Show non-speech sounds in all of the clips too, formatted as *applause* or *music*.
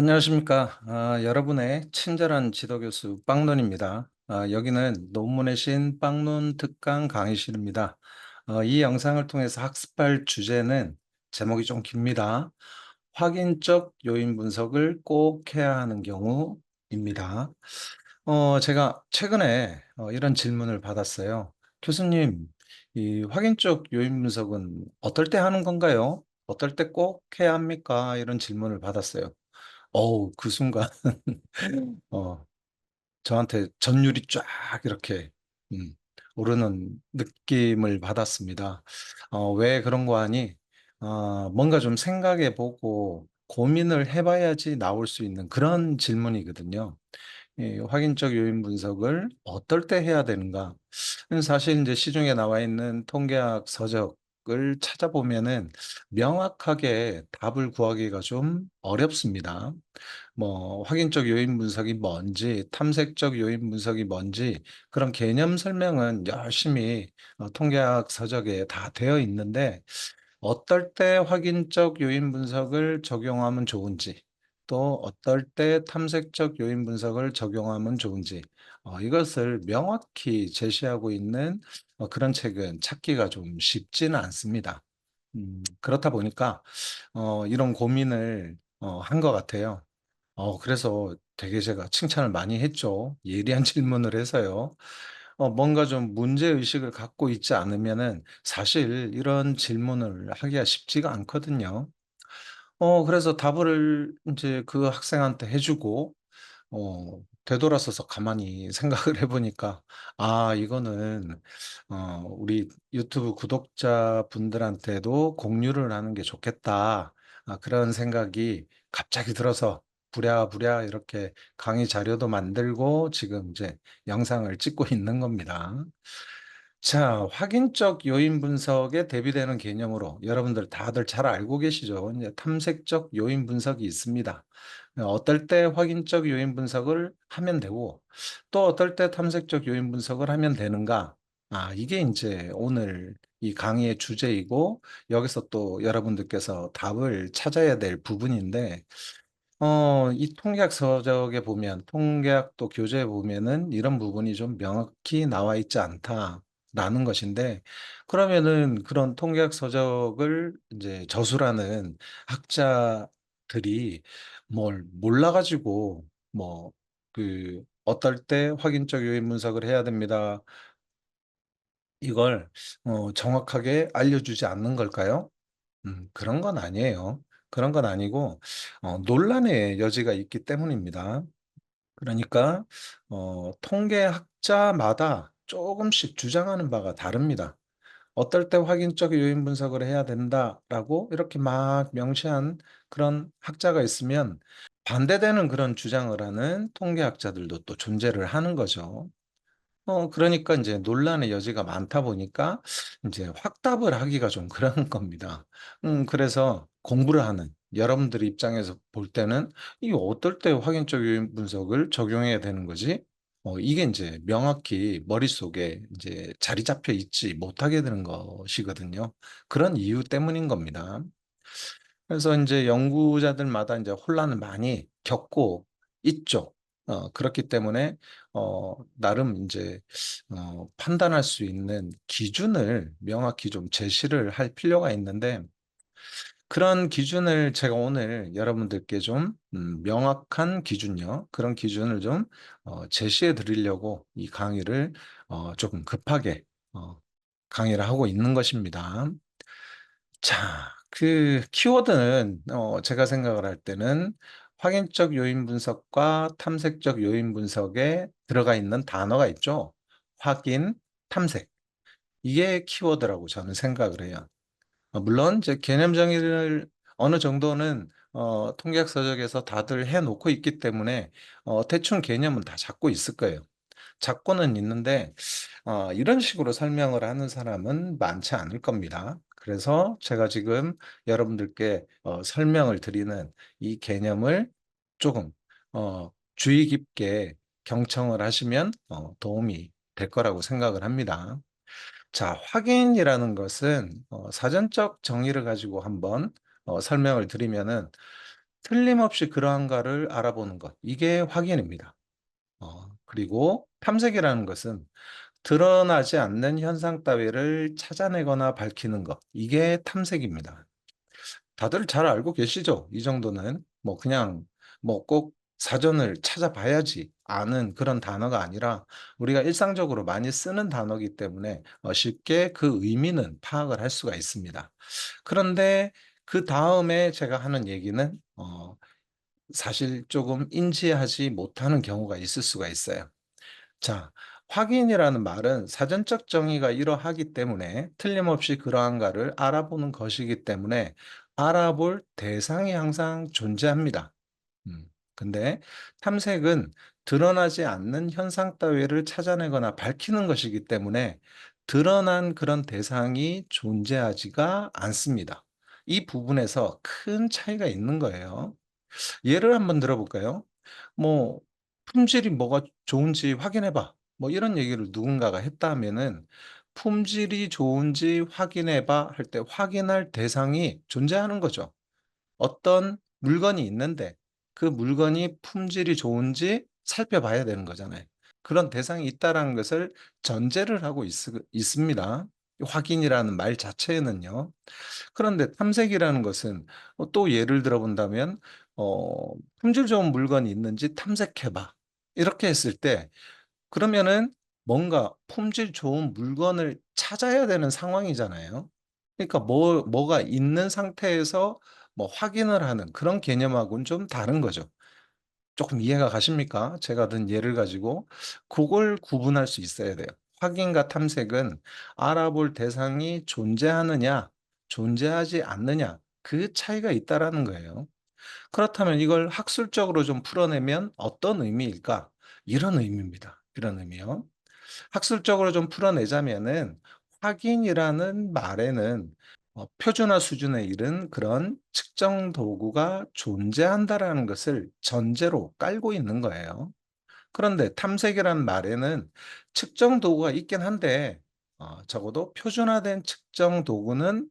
안녕하십니까. 아, 여러분의 친절한 지도교수 빵론입니다. 아, 여기는 논문의 신 빵론 특강 강의실입니다. 어, 이 영상을 통해서 학습할 주제는 제목이 좀 깁니다. 확인적 요인 분석을 꼭 해야 하는 경우입니다. 어, 제가 최근에 어, 이런 질문을 받았어요. 교수님, 이 확인적 요인 분석은 어떨 때 하는 건가요? 어떨 때 꼭 해야 합니까? 이런 질문을 받았어요. 어우 그 순간 *laughs* 어 저한테 전율이 쫙 이렇게 음 오르는 느낌을 받았습니다. 어 왜 그런 거 하니 어 뭔가 좀 생각해 보고 고민을 해 봐야지 나올 수 있는 그런 질문이거든요. 이 확인적 요인 분석을 어떨 때 해야 되는가? 음 사실 인제 시중에 나와 있는 통계학 서적 을 찾아보면은 명확하게 답을 구하기가 좀 어렵습니다. 뭐 확인적 요인 분석이 뭔지 탐색적 요인 분석이 뭔지 그런 개념 설명은 열심히 어 통계학 서적에 다 되어 있는데 어떨 때 확인적 요인 분석을 적용하면 좋은지 또 어떨 때 탐색적 요인 분석을 적용하면 좋은지 어 이것을 명확히 제시하고 있는 어 그런 책은 찾기가 좀 쉽지는 않습니다. 음 그렇다 보니까 어 이런 고민을 어 한 것 같아요. 어 그래서 되게 제가 칭찬을 많이 했죠. 예리한 *laughs* 질문을 해서요. 어 뭔가 좀 문제 의식을 갖고 있지 않으면은 사실 이런 질문을 하기가 쉽지가 않거든요. 어 그래서 답을 인제 그 학생한테 해 주고 어 되돌아서서 가만히 생각을 *laughs* 해 보니까 '아 이거는 어 우리 유튜브 구독자분들한테도 공유를 하는 게 좋겠다.' 아 그런 생각이 갑자기 들어서 부랴부랴 이렇게 강의 자료도 만들고 지금 이제 영상을 찍고 있는 겁니다. 자 확인적 요인 분석에 대비되는 개념으로 여러분들 다들 잘 알고 계시죠? 인제 탐색적 요인 분석이 있습니다. 어 어떨 때 확인적 요인 분석을 하면 되고 또 어떨 때 탐색적 요인 분석을 하면 되는가? 아 이게 인제 오늘 이 강의의 주제이고 여기서 또 여러분들께서 답을 찾아야 될 부분인데 어 이 통계학 서적에 보면 통계학 또 교재에 보면은 "이런 부분이 좀 명확히 나와 있지 않다." 라는 것인데 그러면은 그런 통계학 서적을 인제 저술하는 학자들이 뭘 몰라 가지고 뭐 그 "어떨 때 확인적 요인 분석을 해야 됩니다." 이걸 어 정확하게 알려주지 않는 걸까요? 음 그런 건 아니에요. 그런 건 아니고 어 논란의 여지가 있기 때문입니다. 그러니까 어 통계학자마다 쪼금씩 주장하는 바가 다릅니다. "어떨 때 확인적 요인 분석을 해야 된다."라고 이렇게 막 명시한 그런 학자가 있으면 반대되는 그런 주장을 하는 통계학자들도 또 존재를 하는 거죠. 어 그러니까 인제 논란의 여지가 많다 보니까 인제 확답을 하기가 좀 *laughs* 그런 겁니다. 음 그래서 공부를 하는 여러분들 입장에서 볼 때는 '이게 어떨 때 확인적 요인 분석을 적용해야 되는 거지?' 어 이게 인제 명확히 머릿속에 인제 자리 잡혀 있지 못하게 되는 것이거든요. 그런 이유 때문인 겁니다. 그래서 인제 연구자들마다 인제 혼란을 많이 겪고 있죠. 어 그렇기 때문에 어 나름 인제 어 판단할 수 있는 기준을 명확히 좀 제시를 할 필요가 있는데 그런 기준을 제가 오늘 여러분들께 좀 음 명확한 기준요. 그런 기준을 좀 어 제시해 드리려고 이 강의를 어 조금 급하게 어 강의를 하고 있는 것입니다. 자 그 키워드는 어 제가 생각을 할 때는 확인적 요인 분석과 탐색적 요인 분석에 들어가 있는 단어가 있죠. 확인, 탐색. 이게 키워드라고 저는 생각을 해요. 어 물론 이제 개념 정의를 어느 정도는 어 통계학 서적에서 다들 해 놓고 있기 때문에 어 대충 개념은 다 잡고 있을 거예요. 잡고는 있는데 어 이런 식으로 설명을 하는 사람은 많지 않을 겁니다. 그래서 제가 지금 여러분들께 어 설명을 드리는 이 개념을 조금 어 주의 깊게 경청을 하시면 어 도움이 될 거라고 생각을 합니다. 자 확인이라는 것은 어 사전적 정의를 가지고 한번 어 설명을 드리면은 틀림없이 그러한가를 알아보는 것. 이게 확인입니다. 어 그리고 탐색이라는 것은 드러나지 않는 현상 따위를 찾아내거나 밝히는 것. 이게 탐색입니다. 다들 잘 알고 계시죠? 이 정도는. 뭐 그냥 뭐 꼭 사전을 찾아봐야지 아는 그런 단어가 아니라 우리가 일상적으로 많이 쓰는 단어이기 때문에 어 쉽게 그 의미는 파악을 할 수가 있습니다. 그런데 그 다음에 제가 하는 얘기는 어 사실 조금 인지하지 못하는 경우가 있을 수가 있어요. 자, 확인이라는 말은 사전적 정의가 이러하기 때문에 틀림없이 그러한가를 알아보는 것이기 때문에 알아볼 대상이 항상 존재합니다. 음. 근데 탐색은 드러나지 않는 현상 따위를 찾아내거나 밝히는 것이기 때문에 드러난 그런 대상이 존재하지가 않습니다. 이 부분에서 큰 차이가 있는 거예요. 예를 한번 들어볼까요? 뭐 "품질이 뭐가 좋은지 확인해 봐." 뭐 이런 얘기를 누군가가 했다 하면은 "품질이 좋은지 확인해 봐." 할 때 확인할 대상이 존재하는 거죠. 어떤 물건이 있는데 그 물건이 품질이 좋은지 살펴봐야 되는 거잖아요. 그런 대상이 있다라는 것을 전제를 하고 있 있습니다. 확인이라는 말 자체에는요. 그런데 탐색이라는 것은 어또 예를 들어 본다면 어 "품질 좋은 물건이 있는지 탐색해 봐." 이렇게 했을 때 그러면은 뭔가 품질 좋은 물건을 찾아야 되는 상황이잖아요. 그러니까 뭐 뭐가 있는 상태에서 뭐 확인을 하는 그런 개념하고는 좀 다른 거죠. 조금 이해가 가십니까? 제가 든 예를 가지고 그걸 구분할 수 있어야 돼요. 확인과 탐색은 알아볼 대상이 존재하느냐, 존재하지 않느냐 그 차이가 있다라는 거예요. 그렇다면 이걸 학술적으로 좀 풀어내면 어떤 의미일까? 이런 의미입니다. 이런 의미요. 학술적으로 좀 풀어내자면은 확인이라는 말에는 어 표준화 수준에 이른 그런 측정 도구가 존재한다라는 것을 전제로 깔고 있는 거예요. 그런데 탐색이란 말에는 측정 도구가 있긴 한데 어 적어도 표준화된 측정 도구는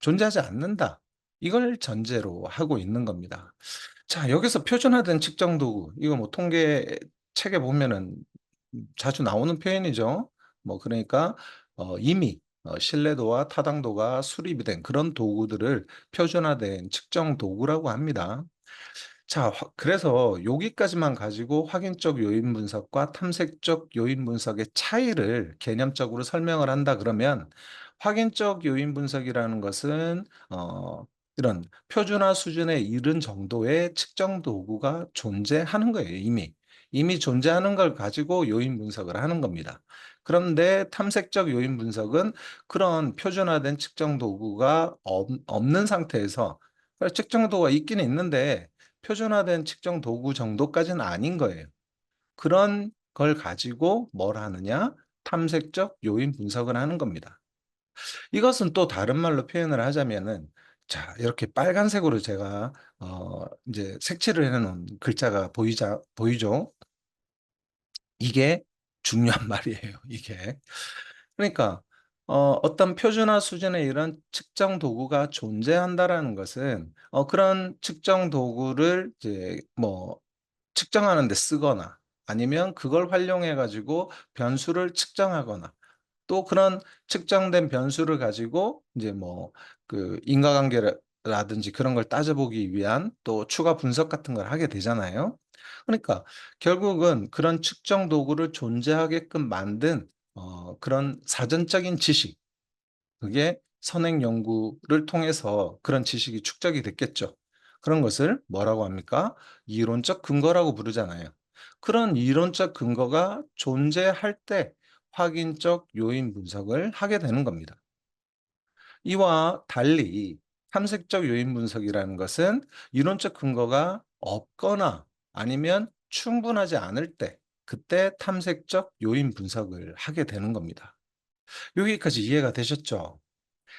존재하지 않는다. 이걸 전제로 하고 있는 겁니다. 자 여기서 표준화된 측정 도구 이거 뭐 통계 책에 보면은 음 자주 나오는 표현이죠. 뭐 그러니까 어 이미 어 신뢰도와 타당도가 수립이 된 그런 도구들을 표준화된 측정 도구라고 합니다. 자화 그래서 여기까지만 가지고 확인적 요인 분석과 탐색적 요인 분석의 차이를 개념적으로 설명을 한다 그러면 확인적 요인 분석이라는 것은 어 이런 표준화 수준에 이른 정도의 측정 도구가 존재하는 거예요 이미. 이미 존재하는 걸 가지고 요인 분석을 하는 겁니다. 그런데 탐색적 요인 분석은 그런 표준화된 측정 도구가 없 없는 상태에서 그 측정 도구가 있긴 있는데 표준화된 측정 도구 정도까지는 아닌 거예요. 그런 걸 가지고 뭘 하느냐? 탐색적 요인 분석을 하는 겁니다. 이것은 또 다른 말로 표현을 하자면은 자 이렇게 빨간색으로 제가 어 인제 색칠을 해 놓은 글자가 보이자 보이죠? 이게 중요한 *laughs* 말이에요 이게. 그러니까 어 어떤 표준화 수준의 이런 측정 도구가 존재한다라는 것은 어 그런 측정 도구를 이제 뭐 측정하는 데 쓰거나 아니면 그걸 활용해 가지고 변수를 측정하거나 또 그런 측정된 변수를 가지고 인제 뭐 그 인과관계라 라든지 그런 걸 따져보기 위한 또 추가 분석 같은 걸 하게 되잖아요. 그러니까 결국은 그런 측정 도구를 존재하게끔 만든 어 그런 사전적인 지식 그게 선행 연구를 통해서 그런 지식이 축적이 됐겠죠. 그런 것을 뭐라고 합니까? 이론적 근거라고 부르잖아요. 그런 이론적 근거가 존재할 때 확인적 요인 분석을 하게 되는 겁니다. 이와 달리 탐색적 요인 분석이라는 것은 이론적 근거가 없거나 아니면 충분하지 않을 때 그때 탐색적 요인 분석을 하게 되는 겁니다. 여기까지 이해가 되셨죠?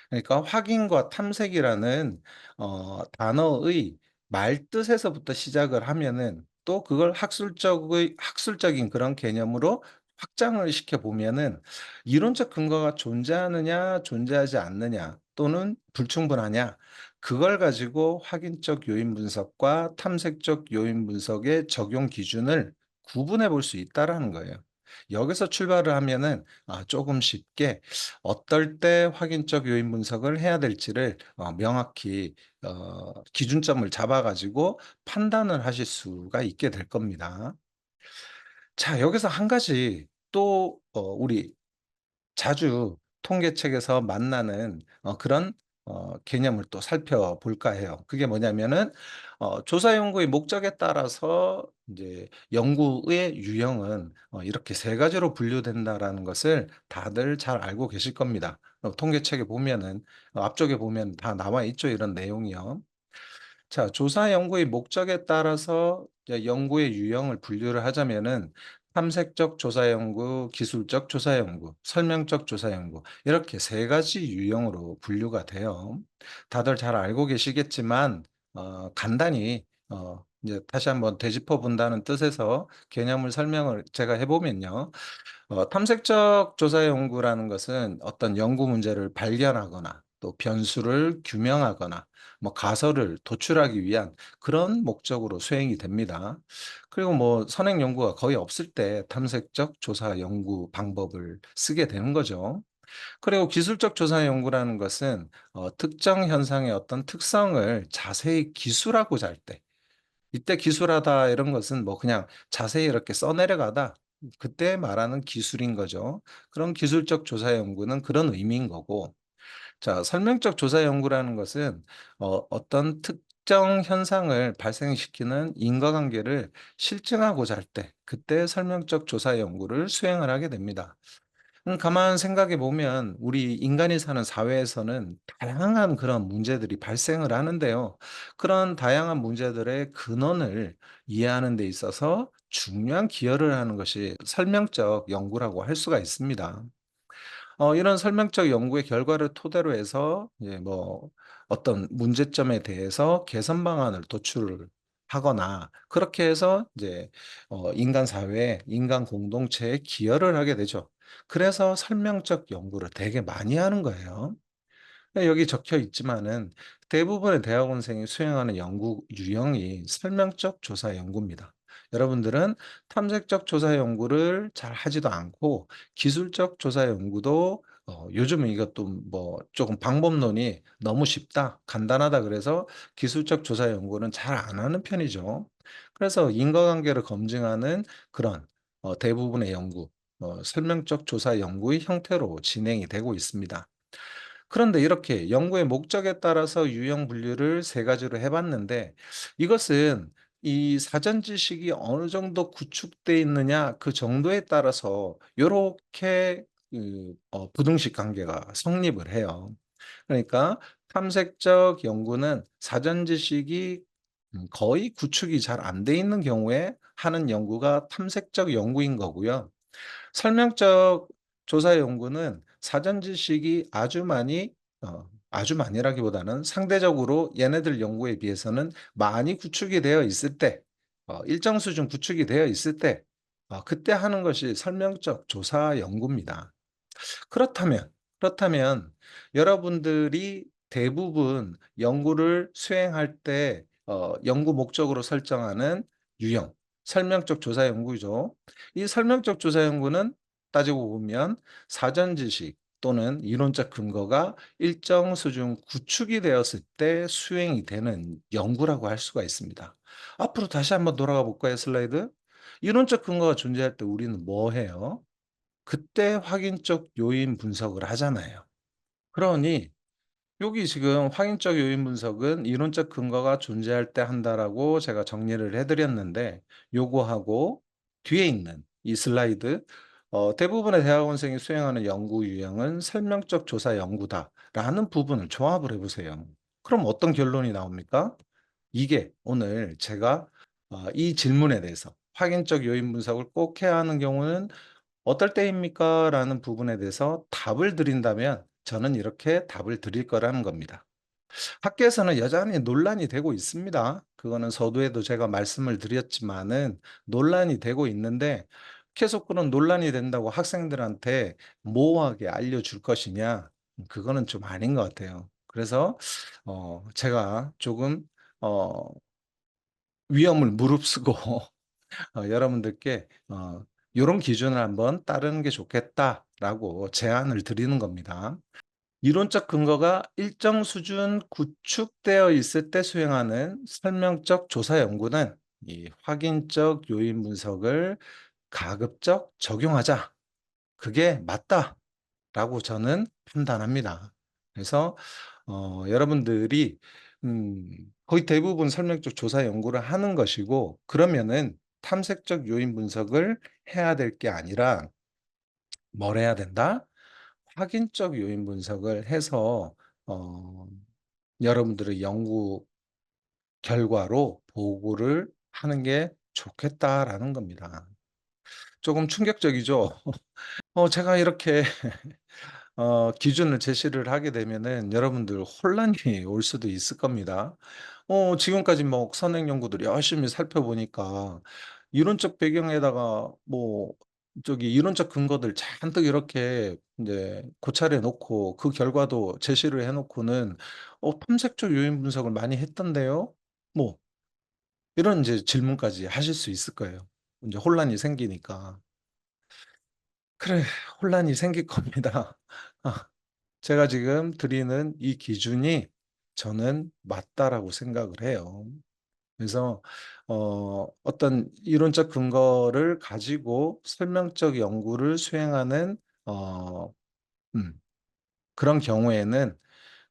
그러니까 확인과 탐색이라는 어 단어의 말뜻에서부터 시작을 하면은 또 그걸 학술적의 학술적인 그런 개념으로 확장을 시켜 보면은 이론적 근거가 존재하느냐 존재하지 않느냐 또는 불충분하냐 그걸 가지고 확인적 요인 분석과 탐색적 요인 분석의 적용 기준을 구분해 볼 수 있다라는 거예요. 여기서 출발을 하면은 아 조금 쉽게 어떨 때 확인적 요인 분석을 해야 될지를 어 명확히 어 기준점을 잡아 가지고 판단을 하실 수가 있게 될 겁니다. 자 여기서 한 가지 또 어 우리 자주 통계책에서 만나는 어 그런 어 개념을 또 살펴볼까 해요. 그게 뭐냐면은 어 조사 연구의 목적에 따라서 인제 연구의 유형은 어 이렇게 세 가지로 분류된다라는 것을 다들 잘 알고 계실 겁니다. 어 통계책에 보면은 어 앞쪽에 보면 다 나와 있죠, 이런 내용이요. 자, 조사 연구의 목적에 따라서 이제 연구의 유형을 분류를 하자면은 탐색적 조사 연구, 기술적 조사 연구, 설명적 조사 연구 이렇게 세 가지 유형으로 분류가 돼요. 다들 잘 알고 계시겠지만 어 간단히 어 이제 다시 한번 되짚어 본다는 뜻에서 개념을 설명을 제가 해 보면요. 어 탐색적 조사 연구라는 것은 어떤 연구 문제를 발견하거나 또 변수를 규명하거나 뭐 가설을 도출하기 위한 그런 목적으로 수행이 됩니다. 그리고 뭐 선행 연구가 거의 없을 때 탐색적 조사 연구 방법을 쓰게 되는 거죠. 그리고 기술적 조사 연구라는 것은 어 특정 현상의 어떤 특성을 자세히 기술하고자 할 때 이때 기술하다 이런 것은 뭐 그냥 자세히 이렇게 써 내려가다 그때 말하는 기술인 거죠. 그런 기술적 조사 연구는 그런 의미인 거고 자 설명적 조사 연구라는 것은 어 어떤 특정 현상을 발생시키는 인과관계를 실증하고자 할 때 그때 설명적 조사 연구를 수행을 하게 됩니다. 음 가만 생각해 보면 우리 인간이 사는 사회에서는 다양한 그런 문제들이 발생을 하는데요. 그런 다양한 문제들의 근원을 이해하는 데 있어서 중요한 기여를 하는 것이 설명적 연구라고 할 수가 있습니다. 어 이런 설명적 연구의 결과를 토대로 해서 이제 뭐 어떤 문제점에 대해서 개선 방안을 도출을 하거나 그렇게 해서 이제 어 인간 사회에 인간 공동체에 기여를 하게 되죠. 그래서 설명적 연구를 되게 많이 하는 거예요. 네, 여기 적혀 있지만은 대부분의 대학원생이 수행하는 연구 유형이 설명적 조사 연구입니다. 여러분들은 탐색적 조사 연구를 잘 하지도 않고 기술적 조사 연구도 어, 요즘은 이것도 뭐 조금 방법론이 너무 쉽다, 간단하다 그래서 기술적 조사 연구는 잘 안 하는 편이죠. 그래서 인과관계를 검증하는 그런 어, 대부분의 연구, 어, 설명적 조사 연구의 형태로 진행이 되고 있습니다. 그런데 이렇게 연구의 목적에 따라서 유형 분류를 세 가지로 해 봤는데 이것은 이 사전 지식이 어느 정도 구축돼 있느냐 그 정도에 따라서 요렇게 그 어 부등식 관계가 성립을 해요. 그러니까 탐색적 연구는 사전 지식이 음 거의 구축이 잘 안 돼 있는 경우에 하는 연구가 탐색적 연구인 거고요. 설명적 조사 연구는 사전 지식이 아주 많이 어 아주 많이라기보다는 상대적으로 얘네들 연구에 비해서는 많이 구축이 되어 있을 때 어 일정 수준 구축이 되어 있을 때 어 그때 하는 것이 설명적 조사 연구입니다. 그렇다면, 그렇다면 여러분들이 대부분 연구를 수행할 때 어 연구 목적으로 설정하는 유형, 설명적 조사 연구죠. 이 설명적 조사 연구는 따지고 보면 사전 지식 또는 이론적 근거가 일정 수준 구축이 되었을 때 수행이 되는 연구라고 할 수가 있습니다. 앞으로 다시 한번 돌아가 볼까요, 슬라이드? 이론적 근거가 존재할 때 우리는 뭐 해요? 그때 확인적 요인 분석을 하잖아요. 그러니 여기 지금 확인적 요인 분석은 이론적 근거가 존재할 때 한다라고 제가 정리를 해 드렸는데 요거하고 뒤에 있는 이 슬라이드 어 "대부분의 대학원생이 수행하는 연구 유형은 설명적 조사 연구다."라는 부분을 조합을 해 보세요. 그럼 어떤 결론이 나옵니까? 이게 오늘 제가 어 이 질문에 대해서 "확인적 요인 분석을 꼭 해야 하는 경우는 어떨 때입니까?" 라는 부분에 대해서 답을 드린다면 저는 이렇게 답을 드릴 거라는 겁니다. 학교에서는 여전히 논란이 되고 있습니다. 그거는 서두에도 제가 말씀을 드렸지만은 논란이 되고 있는데 계속 그런 논란이 된다고 학생들한테 모호하게 알려줄 것이냐? 그거는 좀 아닌 것 같아요. 그래서 어 제가 조금 어 위험을 무릅쓰고 *laughs* 어 여러분들께 어 "요런 기준을 한번 따르는 게 좋겠다."라고 제안을 드리는 겁니다. 이론적 근거가 일정 수준 구축되어 있을 때 수행하는 설명적 조사 연구는 이 "확인적 요인 분석을 가급적 적용하자. 그게 맞다."라고 저는 판단합니다. 그래서 어 여러분들이 음 거의 대부분 설명적 조사 연구를 하는 것이고 그러면은 탐색적 요인 분석을 해야 될 게 아니라 뭘 해야 된다? 확인적 요인 분석을 해서 어 여러분들의 연구 결과로 보고를 하는 게 좋겠다라는 겁니다. 조금 충격적이죠? *laughs* 어 제가 이렇게 *laughs* 어 기준을 제시를 하게 되면은 여러분들 혼란이 올 수도 있을 겁니다. 어 지금까지 뭐 선행 연구들 열심히 살펴보니까 이론적 배경에다가 뭐 저기 이론적 근거들 잔뜩 이렇게 인제 고찰해 놓고 그 결과도 제시를 해 놓고는 "어 탐색적 요인 분석을 많이 했던데요?" 뭐 이런 인제 질문까지 하실 수 있을 거예요. 인제 혼란이 생기니까. 그래 혼란이 생길 겁니다. *laughs* 아 제가 지금 드리는 이 기준이 저는 맞다라고 생각을 해요. 그래서 어 어떤 이론적 근거를 가지고 설명적 연구를 수행하는 어 음 그런 경우에는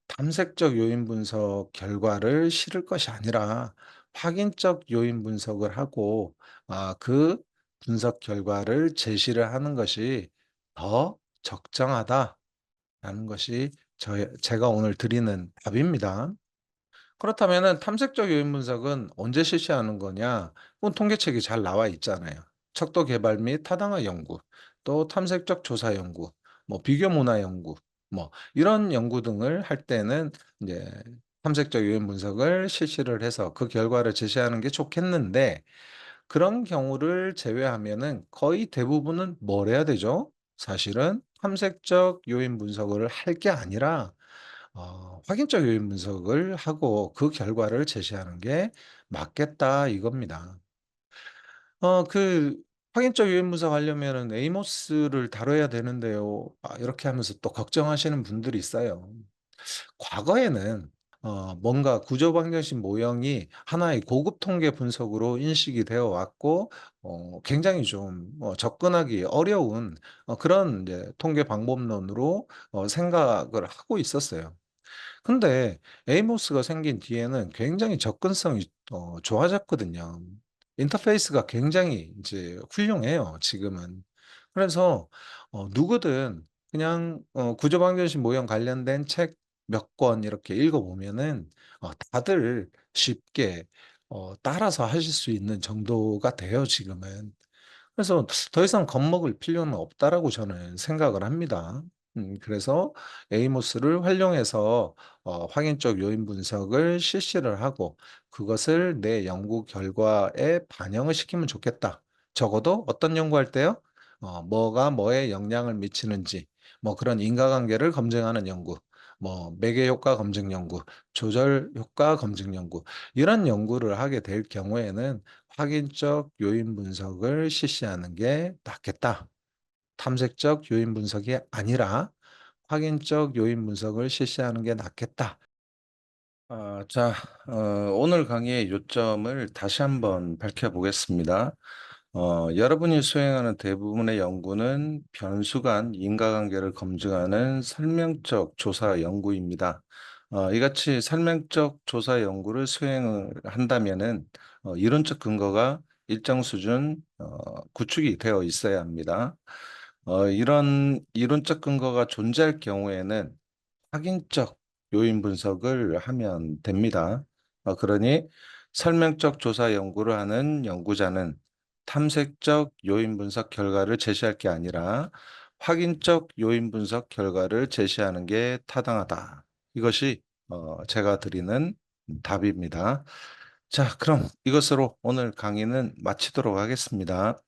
탐색적 요인 분석 결과를 실을 것이 아니라 확인적 요인 분석을 하고 아 그 분석 결과를 제시를 하는 것이 더 적정하다라는 것이 저의 제가 오늘 드리는 답입니다. 그렇다면은 탐색적 요인 분석은 언제 실시하는 거냐? 그건 통계책이 잘 나와 있잖아요. 척도 개발 및 타당화 연구, 또 탐색적 조사 연구, 뭐 비교 문화 연구, 뭐 이런 연구 등을 할 때는 이제 탐색적 요인 분석을 실시를 해서 그 결과를 제시하는 게 좋겠는데 그런 경우를 제외하면은 거의 대부분은 뭘 해야 되죠? 사실은 탐색적 요인 분석을 할 게 아니라 어 확인적 요인 분석을 하고 그 결과를 제시하는 게 맞겠다 이겁니다. 어 그 "확인적 요인 분석하려면은 에이모스를 다뤄야 되는데요." 아 이렇게 하면서 또 걱정하시는 분들이 있어요. 과거에는 어 뭔가 구조 방정식 모형이 하나의 고급 통계 분석으로 인식이 되어 왔고 어 굉장히 좀 어 접근하기 어려운 어 그런 이제 통계 방법론으로 어 생각을 하고 있었어요. 근데 에이모스가 생긴 뒤에는 굉장히 접근성이 어 좋아졌거든요. 인터페이스가 굉장히 이제 훌륭해요 지금은. 그래서 어 누구든 그냥 어 구조 방정식 모형 관련된 책 몇 권 이렇게 읽어 보면은 어 다들 쉽게 어 따라서 하실 수 있는 정도가 돼요 지금은. 그래서 더 이상 겁먹을 필요는 없다라고 저는 생각을 합니다. 음 그래서 에이모스를 활용해서 어 확인적 요인 분석을 실시를 하고 그것을 내 연구 결과에 반영을 시키면 좋겠다. 적어도 어떤 연구할 때요? 어 뭐가 뭐에 영향을 미치는지 뭐 그런 인과관계를 검증하는 연구, 뭐 매개 효과 검증 연구, 조절 효과 검증 연구 이런 연구를 하게 될 경우에는 '확인적 요인 분석을 실시하는 게 낫겠다.' 탐색적 요인 분석이 아니라 '확인적 요인 분석을 실시하는 게 낫겠다.' 아 자 어 오늘 강의의 요점을 다시 한번 밝혀 보겠습니다. 어 여러분이 수행하는 대부분의 연구는 변수 간 인과관계를 검증하는 설명적 조사 연구입니다. 어 이같이 설명적 조사 연구를 수행을 한다면은 어 이론적 근거가 일정 수준 어 구축이 되어 있어야 합니다. 어 이런 이론적 근거가 존재할 경우에는 확인적 요인 분석을 하면 됩니다. 어 그러니 설명적 조사 연구를 하는 연구자는 탐색적 요인 분석 결과를 제시할 게 아니라 확인적 요인 분석 결과를 제시하는 게 타당하다. 이것이 어 제가 드리는 답입니다. 자 그럼 이것으로 오늘 강의는 마치도록 하겠습니다.